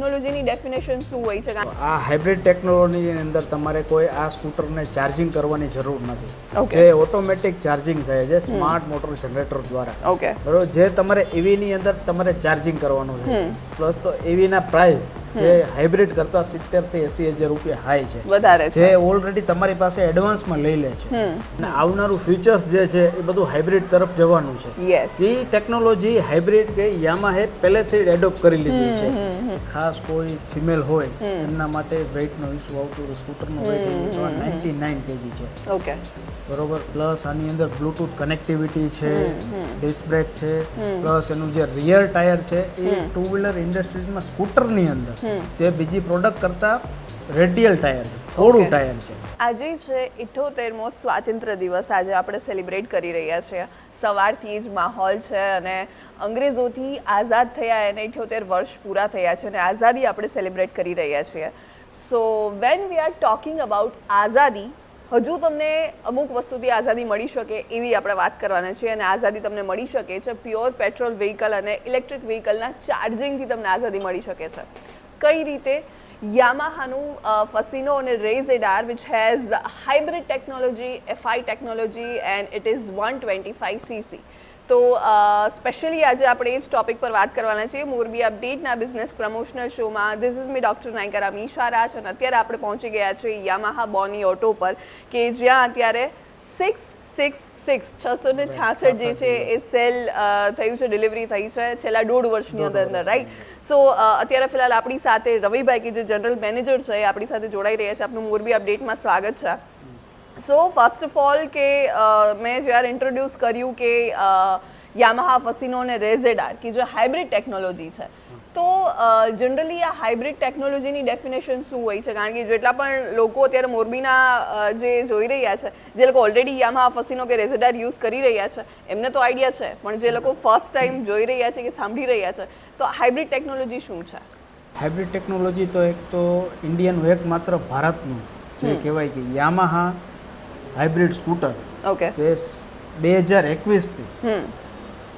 ટેકનોલોજીની ડેફિનેશન શું હોય છે? આ હાઇબ્રિડ ટેકનોલોજીની અંદર તમારે કોઈ આ સ્કૂટરને ચાર્જિંગ કરવાની જરૂર નથી. જે ઓટોમેટિક ચાર્જિંગ થાય છે સ્માર્ટ મોટર જનરેટર દ્વારા. ઓકે બરોબર? જે તમારે એવીની અંદર તમારે ચાર્જિંગ કરવાનું છે. પ્લસ તો એવીના પ્રાઇસ જે હાઇબ્રિડ કરતા સિત્તેરથી એસી હજાર રૂપિયા હાઈ છે. વધારે જે ઓલરેડી તમારી પાસે એડવાન્સમાં લઈ લે છે. અને આવનારું ફ્યુચર્સ જે છે એ બધું હાઇબ્રિડ તરફ જવાનું છે. એ ટેકનોલોજી હાઇબ્રિડ કે યામાહે પહેલેથી એડોપ્ટ કરી લીધી છે. ખાસ કોઈ ફિમેલ હોય એમના માટે વેઇટનો ઇસ્યુ આવતું સ્કૂટરનું વેઇટ નાઇન્ટી નાઇન કેજી છે. ઓકે બરોબર? પ્લસ આની અંદર બ્લૂટૂથ કનેક્ટિવિટી છે ડિસ્ક બ્રેક છે પ્લસ એનું જે રિયર ટાયર છે એ ટુ વ્હીલર ઇન્ડસ્ટ્રીઝમાં સ્કૂટરની અંદર. જે બીજી પ્રોડક્ટ કરતાં રેડિયલ ટાયર થોડું. ટાયર છે. આજે છે ઇઠ્ઠોતેરમો સ્વાતંત્ર્ય દિવસ. આજે આપણે સેલિબ્રેટ કરી રહ્યા છીએ. સવારથી જ માહોલ છે અને અંગ્રેજોથી આઝાદ થયા એને ઇઠ્ઠોતેર વર્ષ પૂરા થયા છે અને આઝાદી આપણે સેલિબ્રેટ કરી રહ્યા છીએ. So when we are talking about આઝાદી હજુ તમને અમુક વસ્તુથી આઝાદી મળી શકે એવી આપણે વાત કરવાના છીએ અને આઝાદી તમને મળી શકે છે. પ્યોર પેટ્રોલ વ્હીકલ અને ઇલેક્ટ્રિક વ્હીકલના ચાર્જિંગથી તમને આઝાદી મળી શકે છે. કઈ રીતે યામાહાનું ફસિનો અને RayZR which has hybrid technology FI technology and it is one twenty five CC તો સ્પેશિયલી આજે આપણે એ જ ટોપિક પર વાત કરવાના છીએ. મોરબી અપડેટના બિઝનેસ પ્રમોશનલ શોમાં ધીસ ઇઝ મી ડૉક્ટર નાયકરા મીશા રાજ અને અત્યારે આપણે પહોંચી ગયા છીએ યામાહા બોની ઓટો પર, કે જ્યાં અત્યારે સિક્સ સિક્સ સિક્સ છસો ને છાસઠ જે છે એ સેલ થયું છે ડિલિવરી થઈ છે છેલ્લા દોઢ વર્ષની અંદર અંદર રાઈટ સો અત્યારે ફિલહાલ આપણી સાથે રવિભાઈ કે જે જનરલ મેનેજર છે એ આપણી સાથે જોડાઈ રહ્યા છે. આપનું મોરબી અપડેટમાં સ્વાગત છે. સો ફર્સ્ટ ઓફ ઓલ કે મેં જ્યારે ઇન્ટ્રોડ્યુસ કર્યું કે યામાહા ફસિનો અને રેઝેડાર કે જે હાઇબ્રિડ ટેકનોલોજી છે તો જનરલી આ હાઇબ્રિડ ટેકનોલોજીની ડેફિનેશન શું હોય છે? કારણ કે જેટલા પણ લોકો અત્યારે મોરબીના જે જોઈ રહ્યા છે જે લોકો ઓલરેડી યામા ફસીનો કે રેઝેડાર યુઝ કરી રહ્યા છે એમને તો આઈડિયા છે. પણ જે લોકો ફર્સ્ટ ટાઈમ જોઈ રહ્યા છે કે સાંભળી રહ્યા છે તો હાઇબ્રિડ ટેકનોલોજી શું છે? હાઇબ્રિડ ટેકનોલોજી તો એક તો ઇન્ડિયન એક માત્ર ભારતનું જે કહેવાય કે યામાહા હાઇબ્રિડ સ્કૂટર ઓકે બે હજાર એકવીસથી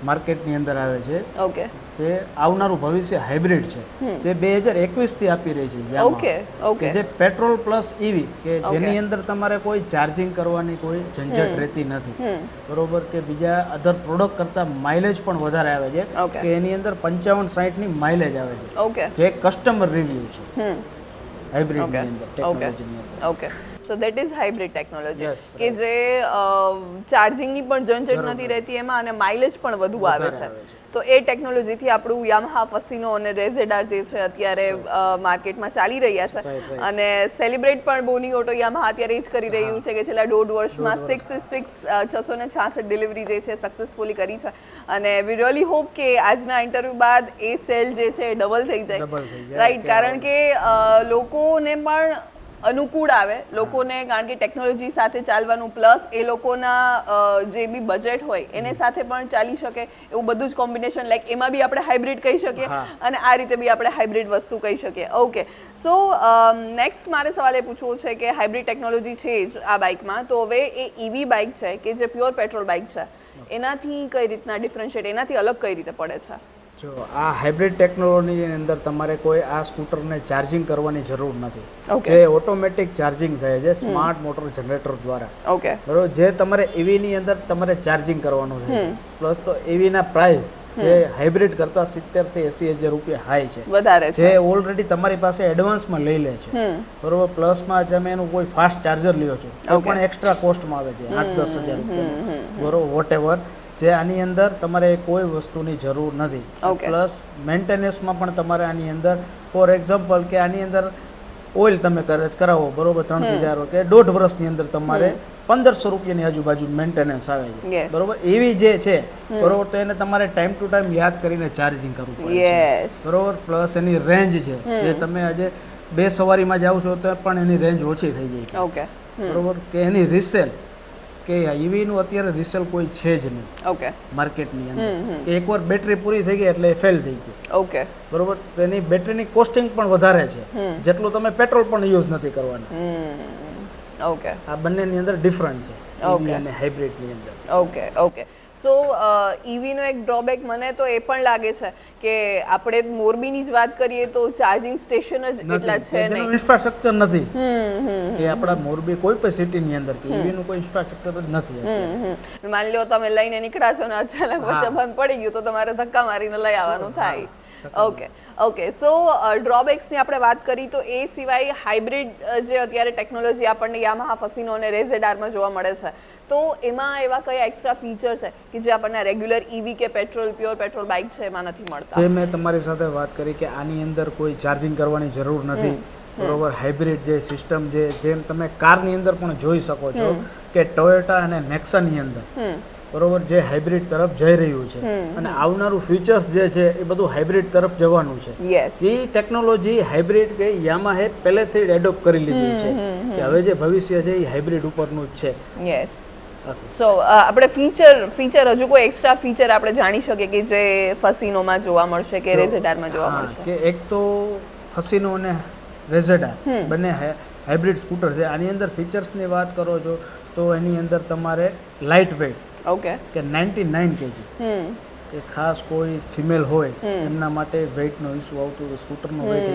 માર્કેટની અંદર આવે છે. ઓકે તે આવનારું ભવિષ્ય હાઇબ્રિડ છે. જે બે હજાર એકવીસથી આપી રહી છે ઓકે ઓકે જે પેટ્રોલ પ્લસ ઈવી કે જેની અંદર તમારે કોઈ ચાર્જિંગ કરવાની કોઈ ઝંઝટ રહેતી નથી. બરોબર કે બીજા અધર પ્રોડક્ટ કરતાં માઇલેજ પણ વધારે આવે છે. કે એની અંદર પંચાવન સાઠની માઇલેજ આવે છે. ઓકે જે કસ્ટમર રિવ્યુ છે. હાઇબ્રિડ હાઇબ્રિડની અંદર. ટેકનોલોજીની અંદર. Okay so that is hybrid technology કે જે ચાર્જિંગની પણ ઝંઝટ નથી રહેતી એમાં અને માઇલેજ પણ વધુ આવે છે. તો એ ટેકનોલોજીથી આપણું યામહા ફસિનો અને રેઝેડાર જે છે અત્યારે માર્કેટમાં ચાલી રહ્યા છે. અને સેલિબ્રેટ પણ બોની ઓટો યામહા અત્યારે એ જ કરી રહ્યું છે કે છેલ્લા દોઢ વર્ષમાં સિક્સ સિક્સ છસો ને છાસઠ ડિલિવરી જે છે સક્સેસફુલી કરી છે. અને વી રિયલી હોપ કે આજના ઇન્ટરવ્યૂ બાદ એ સેલ જે છે ડબલ થઈ જાય. રાઈટ કારણ કે લોકોને પણ અનુકૂળ આવે લોકોને કારણ કે ટેકનોલોજી સાથે ચાલવાનું પ્લસ એ લોકોના જે બી બજેટ હોય એને સાથે પણ ચાલી શકે. એવું બધું જ કોમ્બિનેશન લાઈક એમાં બી આપણે હાઇબ્રિડ કહી શકીએ અને આ રીતે બી આપણે હાઇબ્રિડ વસ્તુ કહી શકીએ. ઓકે સો નેક્સ્ટ મારે સવાલ એ પૂછવો છે કે હાઇબ્રિડ ટેકનોલોજી છે જ આ બાઇકમાં તો હવે એ ઈવી બાઇક છે કે જે પ્યોર પેટ્રોલ બાઇક છે? એનાથી કઈ રીતના ડિફરન્શિએટ એનાથી અલગ કઈ રીતે પડે છે? જો આ હાઇબ્રિડ ટેકનોલોજીની અંદર તમારે કોઈ આ સ્કૂટરને ચાર્જિંગ કરવાની જરૂર નથી. જે ઓટોમેટિક ચાર્જિંગ થાય છે સ્માર્ટ મોટર જનરેટર દ્વારા. ઓકે બરોબર? જે તમારે એવીની અંદર તમારે ચાર્જિંગ કરવાનું છે. પ્લસ તો એવીના પ્રાઇસ જે હાઇબ્રિડ કરતા સિત્તેરથી એસી હજાર રૂપિયા હાઈ છે. વધારે જે ઓલરેડી તમારી પાસે એડવાન્સમાં લઈ લે છે. બરોબર? પ્લસમાં તમે એનું કોઈ ફાસ્ટ ચાર્જર લ્યો છો. તો પણ એક્સ્ટ્રા કોસ્ટમાં આવે છે. આઠ દસ હજાર રૂપિયા. બરોબર? વોટ એવર જે આની અંદર તમારે કોઈ વસ્તુની જરૂર નથી. પ્લસ મેન્ટેનન્સમાં પણ તમારે આની અંદર ફોર એક્ઝામ્પલ કે આની અંદર ઓઇલ તમે કરાવો બરોબર ત્રણ હજાર કે દોઢ વર્ષની અંદર તમારે પંદરસો રૂપિયાની આજુબાજુ મેન્ટેનન્સ આવે છે. બરોબર? એવી જે છે બરોબર તો એને તમારે ટાઈમ ટુ ટાઈમ યાદ કરીને ચાર્જિંગ કરવું પડે બરોબર? પ્લસ એની રેન્જ છે. જે તમે આજે બે સવારીમાં જાઓ છો તો પણ એની રેન્જ ઓછી થઈ જાય છે. બરોબર? કે એની રિસેલ કે ઈવીનું અત્યારે રિસેલ કોઈ છે જ નહીં. ઓકે માર્કેટની અંદર. કે એકવાર બેટરી પૂરી થઈ ગઈ એટલે એ ફેલ થઈ ગઈ. ઓકે બરોબર? તેની બેટરીની કોસ્ટિંગ પણ વધારે છે. જેટલું તમે પેટ્રોલ પણ યુઝ નથી કરવાનું. ઓકે આ બંનેની અંદર ડિફરન્ટ છે. ઓકે અને હાઇબ્રિડની અંદર. ઓકે ઓકે સો ઈવીનો એક ડ્રોબેક મને તો એ પણ લાગે છે કે આપણે મોરબીની જ વાત કરીએ તો ચાર્જિંગ સ્ટેશન જ એટલા છે નહીં ઇન્ફ્રાસ્ટ્રક્ચર નથી કે આપણા મોરબી કોઈ પણ સિટીની અંદર કે EV કોઈ ઇન્ફ્રાસ્ટ્રક્ચર જ નથી અત્યારે. હમ, હમ. માની લો તમે લઈને નીકળ્યા છો ને અચાનક વચ્ચે. બંધ પડી ગયું તો તમારે ધક્કા મારીને લઈ આવવાનું થાય ઓકે ઓકે સો ડ્રોબેક્સની આપણે વાત કરી તો એ સિવાય હાઇબ્રિડ જે અત્યારે ટેકનોલોજી આપણને યામાહા ફસીનો અને રેઝેડારમાં જોવા મળે છે. તો એમાં એવા કયા એક્સ્ટ્રા ફીચર છે કે જે આપણને રેગ્યુલર ઈવી કે પેટ્રોલ પ્યોર પેટ્રોલ બાઇક છે એમાં નથી મળતા? જે મેં તમારી સાથે વાત કરી કે આની અંદર કોઈ ચાર્જિંગ કરવાની જરૂર નથી. બરોબર હાઇબ્રિડ જે સિસ્ટમ જે જેમ તમે કારની અંદર પણ જોઈ શકો છો કે ટોયોટા અને નેક્સાની અંદર બરોબર જે હાઇબ્રિડ તરફ જઈ રહ્યું છે. અને આવનારું ફ્યુચર્સ જે છે એ બધું હાઇબ્રિડ તરફ જવાનું છે. એ ટેકનોલોજી હાઇબ્રિડ કે યામાહે પહેલેથી એડોપ્ટ કરી લીધી છે. કે હવે જે ભવિષ્ય છે એ હાઇબ્રિડ ઉપરનું જ છે. યસ સો આપણે ફીચર ફીચર હજુ કોઈ એક્સ્ટ્રા ફીચર આપણે જાણી શકીએ કે જે ફસીનોમાં જોવા મળશે કે રેઝેડારમાં જોવા મળશે? કે એક તો ફસીનો અને રેઝેડાર બંને હાઇબ્રિડ સ્કૂટર છે. આની અંદર ફીચર્સની વાત કરો છો તો એની અંદર તમારે લાઇટ વેઇટ ઓકે કે નાઇન્ટી નાઇન કેજી એ ખાસ કોઈ ફિમેલ હોય એમના માટે વેઇટનો ઇસ્યુ આવતું હોય સ્કૂટરનો વેઇટ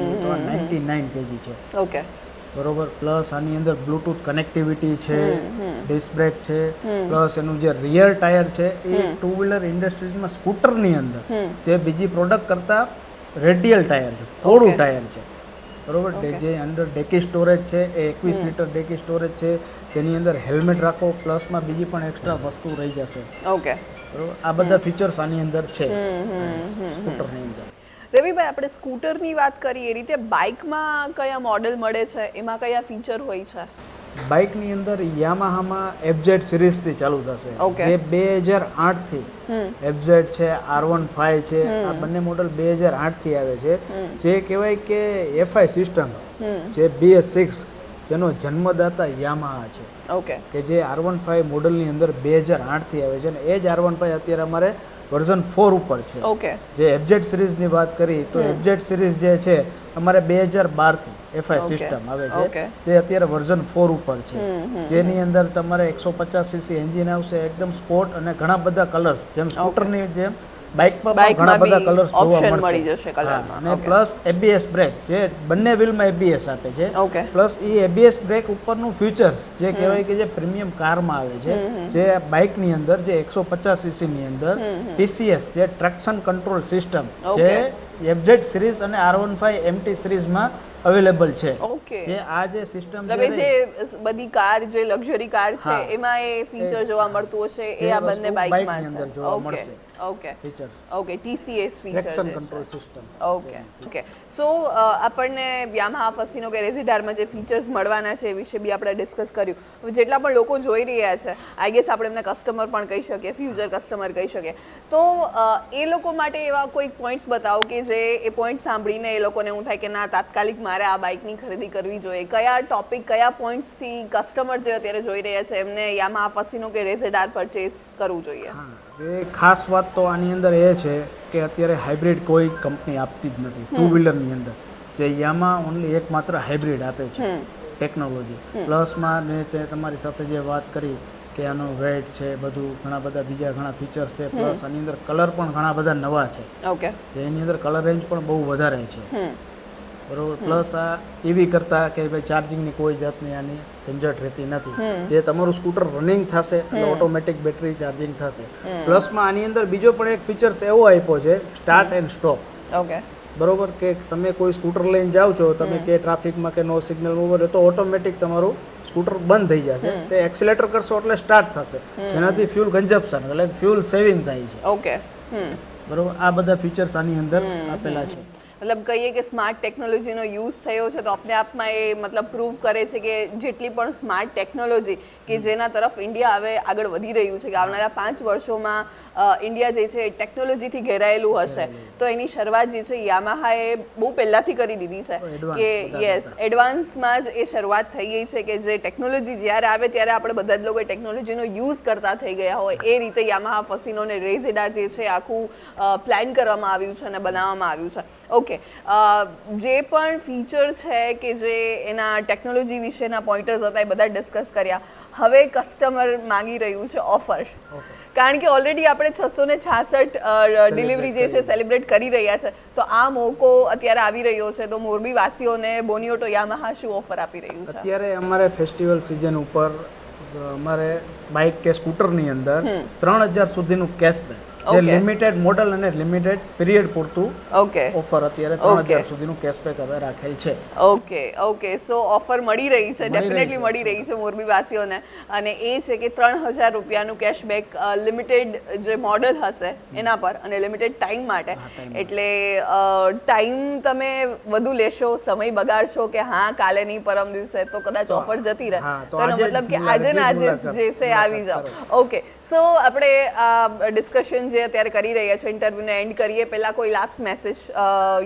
નાઇન્ટી નાઇન કેજી છે. ઓકે બરોબર? પ્લસ આની અંદર બ્લૂટૂથ કનેક્ટિવિટી છે ડિસ્ક બ્રેક છે પ્લસ એનું જે રિયર ટાયર છે એ ટુ વ્હીલર ઇન્ડસ્ટ્રીઝમાં સ્કૂટરની અંદર જે બીજી પ્રોડક્ટ કરતાં રેડિયલ ટાયર છે થોડું ટાયર છે. બરોબર? જે અંદર ડેકી સ્ટોરેજ છે એ એકવીસ લીટર ડેકી સ્ટોરેજ છે જેની અંદર હેલ્મેટ રાખો પ્લસમાં બીજી પણ એક્સ્ટ્રા વસ્તુ રહી જશે. ઓકે આ બધા ફીચર્સ આની અંદર છે. સ્કૂટરની અંદર. રવિભાઈ આપણે સ્કૂટરની વાત કરીએ એ રીતે બાઇકમાં કયા મોડેલ મળે છે? એમાં કયા ફીચર હોય છે? બાઇકની અંદર યામાહામાં એફઝેડ સિરીઝથી ચાલુ થશે. જે બે હજાર આઠથી એફઝેડ છે આર વન ફાઈવ છે આ બંને મોડલ બે હજાર આઠથી આવે છે. જે કહેવાય કે એફઆઈ સિસ્ટમ જે બીએસ સિક્સ જેનો જન્મદાતા યામાહા છે. ઓકે. કે જે આર વન ફાઈવ મોડલની અંદર બે હજાર આઠથી આવે છે અને એ જ આર વન ફાઈવ અત્યારે અમારે વર્ઝન ફોર ઉપર છે. ઓકે. જે એબજેટ સિરીઝની વાત કરી તો એબજેટ સિરીઝ જે છે અમારે બે હજાર બારથી એફઆઈ સિસ્ટમ આવે છે જે અત્યારે વર્ઝન ફોર ઉપર છે. જેની અંદર તમારે એકસો પચાસ સીસી એન્જિન આવશે એકદમ સ્પોર્ટ અને ઘણા બધા કલર્સ જેમ સ્કૂટરની જેમ બાઇકમાં પણ ઘણા બધા કલર્સ જોવા મળી જશે કલરમાં અને પ્લસ એબીએસ બ્રેક જે બંને વ્હીલમાં એબીએસ આપે છે. પ્લસ એ એબીએસ બ્રેક ઉપરનું ફીચર્સ જે કહેવાય કે જે પ્રીમિયમ કારમાં આવે છે જે બાઇકની અંદર જે એકસો પચાસ સીસીની અંદર પીસીએસ જે ટ્રેક્શન કંટ્રોલ સિસ્ટમ જે એફઝેડ સિરીઝ અને આર વન ફાઈવ એમટી સિરીઝમાં અવેલેબલ છે. ઓકે જે આ જે સિસ્ટમ છે જે બધી કાર જે લક્ઝરી કાર છે એમાં એ ફીચર જોવા મળતું હશે એ આ બંને બાઇકમાં છે. જોવા મળશે. Okay features okay TCS feature traction control system okay okay so આપણને યામાહા ફસીનો કે રેઝિડારમાં જે ફીચર્સ મળવાના છે એ વિશે બી આપણે ડિસ્કસ કર્યું. જેટલા પણ લોકો જોઈ રહ્યા છે આઈ ગેસ આપણે એમને કસ્ટમર પણ કહી શકીએ ફ્યુચર કસ્ટમર કહી શકીએ. તો એ લોકો માટે એવા કોઈ પોઈન્ટ્સ બતાવો કે જે એ પોઈન્ટ સાંભળીને એ લોકોને એવું થાય કે ના તાત્કાલિક મારે આ બાઇકની ખરીદી કરવી જોઈએ. કયા ટોપિક કયા પોઈન્ટ્સથી કસ્ટમર જે અત્યારે જોઈ રહ્યા છે એમને યામાહા ફસીનો કે રેઝેડાર પરચેસ કરવું જોઈએ? એ ખાસ વાત તો આની અંદર એ છે કે અત્યારે હાઇબ્રિડ કોઈ કંપની આપતી જ નથી. ટુ વ્હીલરની અંદર. જે યામાં ઓનલી એકમાત્ર હાઇબ્રિડ આપે છે ટેકનોલોજી પ્લસમાં મેં તમારી સાથે જે વાત કરી કે આનો વેટ છે બધું ઘણા બધા બીજા ઘણા ફીચર્સ છે પ્લસ આની અંદર કલર પણ ઘણા બધા નવા છે. ઓકે એની અંદર કલર રેન્જ પણ બહુ વધારે છે. બરોબર? પ્લસ આ એવી કરતા કે ભાઈ ચાર્જિંગની કોઈ જાતની આની ઝંઝટ રહેતી નથી. જે તમારું સ્કૂટર રનિંગ થશે એટલે ઓટોમેટિક બેટરી ચાર્જિંગ થશે. પ્લસમાં આની અંદર બીજો પણ એક ફીચર્સ એવો આપ્યો છે સ્ટાર્ટ એન્ડ સ્ટોપ ઓકે બરોબર? કે તમે કોઈ સ્કૂટર લઈને જાઓ છો તમે કે ટ્રાફિકમાં કે નો સિગ્નલ ઉપર તો ઓટોમેટિક તમારું સ્કૂટર બંધ થઈ જશે તે એક્સિલેટર કરશો એટલે સ્ટાર્ટ થશે. જેનાથી ફ્યુલ કન્ઝપ્શન એટલે ફ્યુલ સેવિંગ થાય છે. ઓકે બરોબર? આ બધા ફીચર્સ આની અંદર આપેલા છે. મતલબ કહીએ કે સ્માર્ટ ટેકનોલોજીનો યુઝ થયો છે તો આપણે આપમાં એ મતલબ પ્રૂવ કરે છે કે જેટલી પણ સ્માર્ટ ટેકનોલોજી કે જેના તરફ ઇન્ડિયા હવે આગળ વધી રહ્યું છે કે આવનારા પાંચ વર્ષોમાં ઇન્ડિયા જે છે એ ટેકનોલોજીથી ઘેરાયેલું હશે. તો એની શરૂઆત જે છે યામાહાએ બહુ પહેલાંથી કરી દીધી છે. કે યસ એડવાન્સમાં જ એ શરૂઆત થઈ ગઈ છે કે જે ટેકનોલોજી જ્યારે આવે ત્યારે આપણે બધા જ લોકો ટેકનોલોજીનો યુઝ કરતા થઈ ગયા હોય. એ રીતે યામાહા ફસીનો અને રેઝેડા જે છે આખું પ્લાન કરવામાં આવ્યું છે અને બનાવવામાં આવ્યું છે. ઓકે જે પણ ફીચર છે કે જે એના ટેકનોલોજી વિશેના પોઈન્ટર્સ હતા એ બધા ડિસ્કસ કર્યા. હવે કસ્ટમર માંગી રહ્યું છે ઓફર કારણ કે ઓલરેડી આપણે છસો ને છાસઠ ડિલિવરી જે છે સેલિબ્રેટ કરી રહ્યા છે. તો આ મોકો અત્યારે આવી રહ્યો છે. તો મોરબી વાસીઓને બોનિયોટો યામાહા શું ઓફર આપી રહ્યું છે? અત્યારે અમારે ફેસ્ટિવલ સિઝન ઉપર અમારે બાઇક કે સ્કૂટરની અંદર ત્રણ હજાર સુધીનું કેશબેક જે લિમિટેડ મોડલ અને લિમિટેડ પીરિયડ પૂરતું ઓકે ઓફર અત્યારે ત્રણ હજાર સુધીનું કેશબેક હવે રાખેલ છે. ઓકે ઓકે સો ઓફર મળી રહી છે. ડેફિનેટલી મળી રહી છે મોરબીવાસીઓને. અને એ છે કે ત્રણ હજાર રૂપિયાનું કેશબેક લિમિટેડ જે મોડલ હશે એના પર અને લિમિટેડ ટાઈમ માટે. એટલે ટાઈમ તમે વધુ લેશો સમય બગાડશો કે હા કાલે નહીં પરમ દિવસે તો કદાચ ઓફર જતી રહે. તો મતલબ કે આજે ને આજે જ છે આવી જાઓ. ઓકે સો આપણે આ ડિસ્કશન જે અત્યારે કરી રહ્યા છે ઇન્ટરવ્યુને એન્ડ કરીએ. પહેલાં કોઈ last message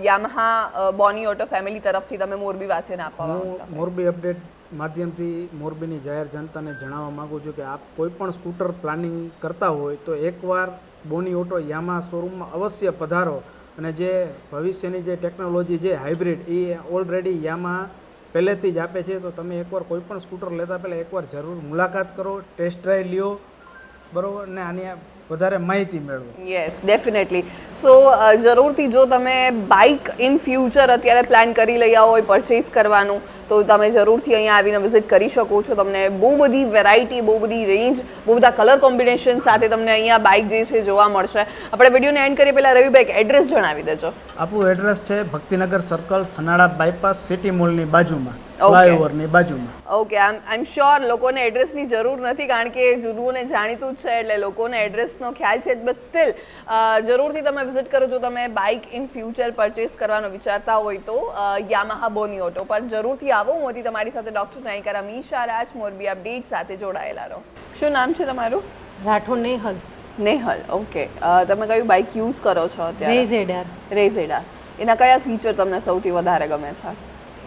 Yamaha Boni auto family તરફથી તમે મોરબી વાસીને આપવા હું મોરબી અપડેટ માધ્યમથી મોરબીની જાહેર જનતાને જણાવવા માગું છું કે આપ કોઈ પણ સ્કૂટર પ્લાનિંગ કરતા હોય તો એકવાર બોની ઓટો યામા શોરૂમમાં અવશ્ય પધારો અને જે ભવિષ્યની જે ટેકનોલોજી જે હાઇબ્રિડ એ ઓલરેડી યામા પહેલેથી જ આપે છે. તો તમે એકવાર કોઈ પણ સ્કૂટર લેતા પહેલાં એકવાર જરૂર મુલાકાત કરો ટેસ્ટ ડ્રાઈવ લ્યો. બરાબર? ને આની વધારે માહિતી મેળવો. યસ ડેફિનેટલી સો જરૂરથી જો તમે બાઇક ઇન ફ્યુચર અત્યારે પ્લાન કરી લઈ આવો હોય પરચેસ કરવાનું તો તમે જરૂરથી અહીંયા આવીને વિઝિટ કરી શકો છો. તમને બહુ બધી વેરાયટી બહુ બધી રેન્જ બહુ બધા કલર કોમ્બિનેશન સાથે તમને અહીંયા બાઇક જે છે જોવા મળશે. આપણે વિડીયોને એન્ડ કરીએ પહેલાં રવિભાઈ એડ્રેસ જણાવી દેજો. આપણું એડ્રેસ છે Bhaktinagar circle Sanala bypass city મોલની બાજુમાં ફ્લાયઓવરની બાજુમાં. ઓકે આઈ એમ શ્યોર લોકોને એડ્રેસની જરૂર નથી કારણ કે જૂનું ને જાણીતું જ છે એટલે લોકોને એડ્રેસનો ખ્યાલ છે બટ સ્ટીલ જરૂરથી તમે વિઝિટ કરો. જો તમે બાઇક ઇન ફ્યુચર પરચેસ કરવાનો વિચારતા હોય તો યામાહા બોની ઓટો પર જરૂરથી આવો. હતી તમારી સાથે ડૉક્ટર નાયિકા રમીશા રાજ મોરબી અપડેટ સાથે જોડાયેલા રહો. શું નામ છે તમારું? રાઠોડ નેહલ. નેહલ ઓકે. તમે કયું બાઇક યુઝ કરો છો અત્યારે? રેઝેડાર. રેઝેડાર. એના કયા ફીચર તમને સૌથી વધારે ગમે છે?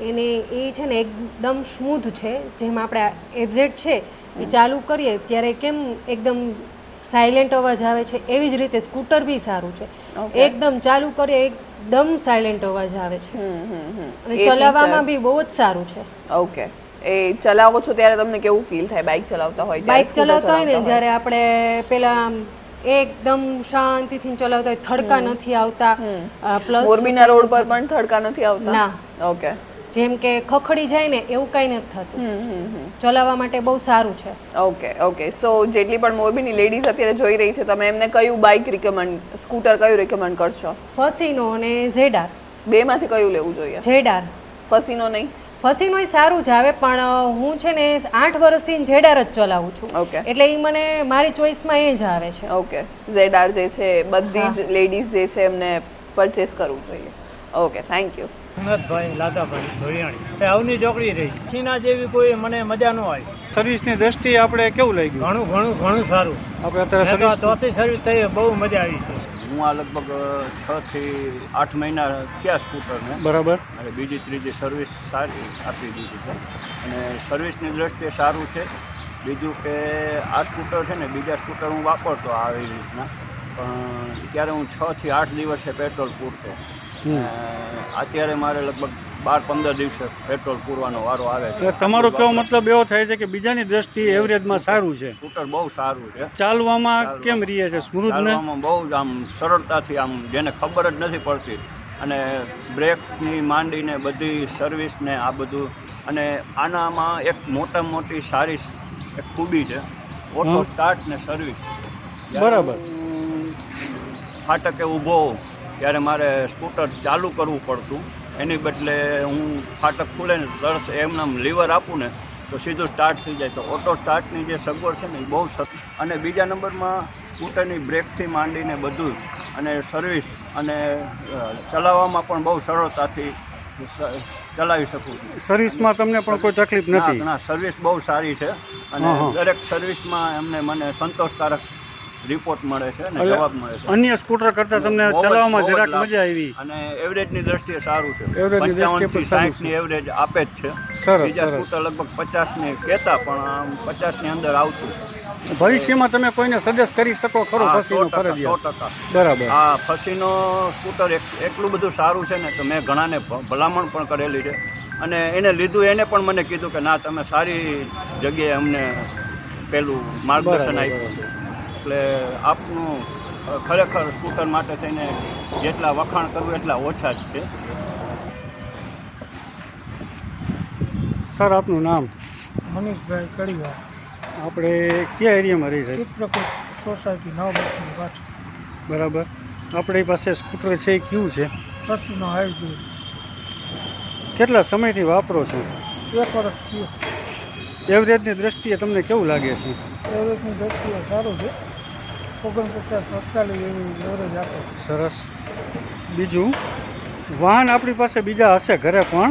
એને એ છે ને એકદમ સ્મૂથ છે. જેમ આપણે એફઝેડ છે એ ચાલુ કરીએ ત્યારે કેમ એકદમ સાયલેન્ટ અવાજ આવે છે એવી જ રીતે સ્કૂટર બી સારું છે. એકદમ ચાલુ કરીએ એકદમ સાયલેન્ટ અવાજ આવે છે. અને ચલાવવામાં બી બહુ જ સારું છે. ઓકે એ ચલાવો છો ત્યારે તમને કેવું ફીલ થાય? બાઇક ચલાવતા હોય બાઇક ચલાવતા હોય ને જ્યારે આપણે પેલા એકદમ શાંતિથી ચલાવતા હોય થડકા નથી આવતા. પ્લસ મોરબીના રોડ પર પણ થડકા નથી આવતા? ના. ઓકે જેમ કે ખખડી જાય ને એવું કંઈ નથી થતું. ચલાવવા માટે બહુ સારું છે. Okay okay. સો જેટલી પણ મોરબીની લેડીઝ અત્યારે જોઈ રહી છે તમે એમને કયું બાઇક રિકમેન્ડ સ્કૂટર કયું રિકમેન્ડ કરશો? ફસીનો અને ઝેડાર. બેમાંથી કયું લેવું જોઈએ? ઝેડાર. ફસીનો નહીં? ફસીનોય સારું જ આવે પણ હું છે ને આઠ વર્ષથી ઝેડાર જ ચલાવું છું. ઓકે. એટલે એ મને મારી ચોઈસમાં એ જ આવે છે. ઓકે. ઝેડાર જે છે બધી જ લેડીઝ જે છે એમને પરચેસ કરવું જોઈએ. Okay thank you Himmatbhai Ladabhai Dhoriyani Avani ચોકડી રહી. ચીના જેવી કોઈ મને મજા ન આવી સર્વિસની દ્રષ્ટિએ આપણે કેવું લાગ્યું? ઘણું ઘણું ઘણું સારું. આપણે અત્યારે ચોથી સર્વિસ થઈ બહુ મજા આવી છે. હું આ લગભગ છ થી આઠ મહિના થયા સ્કૂટરને. બરાબર. અને બીજી ત્રીજી સર્વિસ સારી આપી દીધી છે. અને સર્વિસની દ્રષ્ટિએ સારું છે. બીજું કે આ સ્કૂટર છે ને બીજા સ્કૂટર હું વાપરતો આવી રીતના. પણ ત્યારે હું છ થી આઠ દિવસે પેટ્રોલ પૂરતો. અત્યારે મારે લગભગ બાર પંદર દિવસે પેટ્રોલ પૂરવાનો વારો આવે છે. તમારો કેવો મતલબ એવો થાય છે કે બીજાની દ્રષ્ટિએ એવરેજમાં સારું છે. સ્કૂટર બહુ સારું છે. ચાલવામાં કેમ રહીએ છે સ્મૃત બહુ જ આમ સરળતાથી આમ જેને ખબર જ નથી પડતી. અને બ્રેકની માંડીને બધી સર્વિસને આ બધું. અને આનામાં એક મોટા મોટી સારી એક ખૂબી છે. ઓટો સ્ટાર્ટ ને સર્વિસ. બરાબર. ફાટકે ઊભો હોઉં ત્યારે મારે સ્કૂટર ચાલુ કરવું પડતું. એની બદલે હું ફાટક ખુલે ને તરત એમનામ લીવર આપું ને તો સીધું સ્ટાર્ટ થઈ જાય. તો ઓટો સ્ટાર્ટની જે સગવડ છે ને એ બહુ સર અને બીજા નંબરમાં સ્કૂટરની બ્રેકથી માંડીને બધું અને સર્વિસ અને ચલાવવામાં પણ બહુ સરળતાથી ચલાવી શકું છું. સર્વિસમાં તમને પણ કોઈ તકલીફ નથી? ના સર્વિસ બહુ સારી છે. અને. દરેક સર્વિસમાં એમને મને સંતોષકારક રિપોર્ટ મળે છે અને જવાબ મળે છે. અન્ય સ્કૂટર કરતા તમને ચલાવવામાં જરાક મજા આવી. અને એવરેજની દ્રષ્ટિએ સારું છે. એવરેજની દ્રષ્ટિએ સાઠની એવરેજ આપે જ છે. સરસ, બીજા સ્કૂટર લગભગ પચાસની કહેતા પણ આમ પચાસની અંદર આવતું. ભવિષ્યમાં તમે કોઈને સજેસ્ટ કરી શકો ખરો હા, ફસીનો ફરજિયાત. બરાબર. આ ફસીનો સ્કૂટર એટલું બધું સારું છે ને તો મેં ઘણાને ભલામણ પણ કરેલી છે. અને એને લીધું એને પણ મને કીધું કે ના તમે સારી જગ્યાએ અમને પેલું માર્ગદર્શન આપ્યું છે. એટલે આપનું ખરેખર સ્કૂટર માટે થઈને જેટલા વખાણ કરવું એટલા ઓછા જ છે. સર આપનું નામ? મનીષભાઈ કડીવા આપણે કયા એરિયામાં રહી રહ્યા ચિત્રકૂટ સોસાયટી નવ બસની પાછળ. બરાબર. આપણી પાસે સ્કૂટર છે એ કયું છે? રસીનો હાઈવે. કેટલા સમયથી વાપરો છો? એક વર્ષ થયું. એવરેજની દ્રષ્ટિએ તમને કેવું લાગે છે? એવરેજની દ્રષ્ટિએ સારું છે. ઓગણપચાસ અડતાલીસ એવી એવરેજ આપે છે. સરસ. બીજું વાહન આપણી પાસે બીજા હશે ઘરે પણ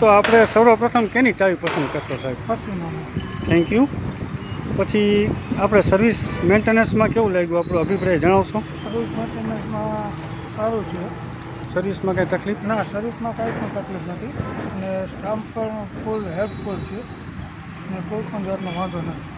તો આપણે સર્વપ્રથમ કેની ચાવી પસંદ કરશો સાહેબ? ફસીનામાં થેન્ક યુ પછી આપણે સર્વિસ મેન્ટેનન્સમાં કેવું લાગ્યું આપણો અભિપ્રાય જણાવશો? સર્વિસ મેન્ટેનન્સમાં સારું છે. સર્વિસમાં કાંઈ તકલીફ? ના સર્વિસમાં કાંઈ પણ તકલીફ નથી. અને સ્ટાફ પણ ફૂલ હેલ્પફુલ છે. અને કોઈ પણ જાતનો વાંધો નથી.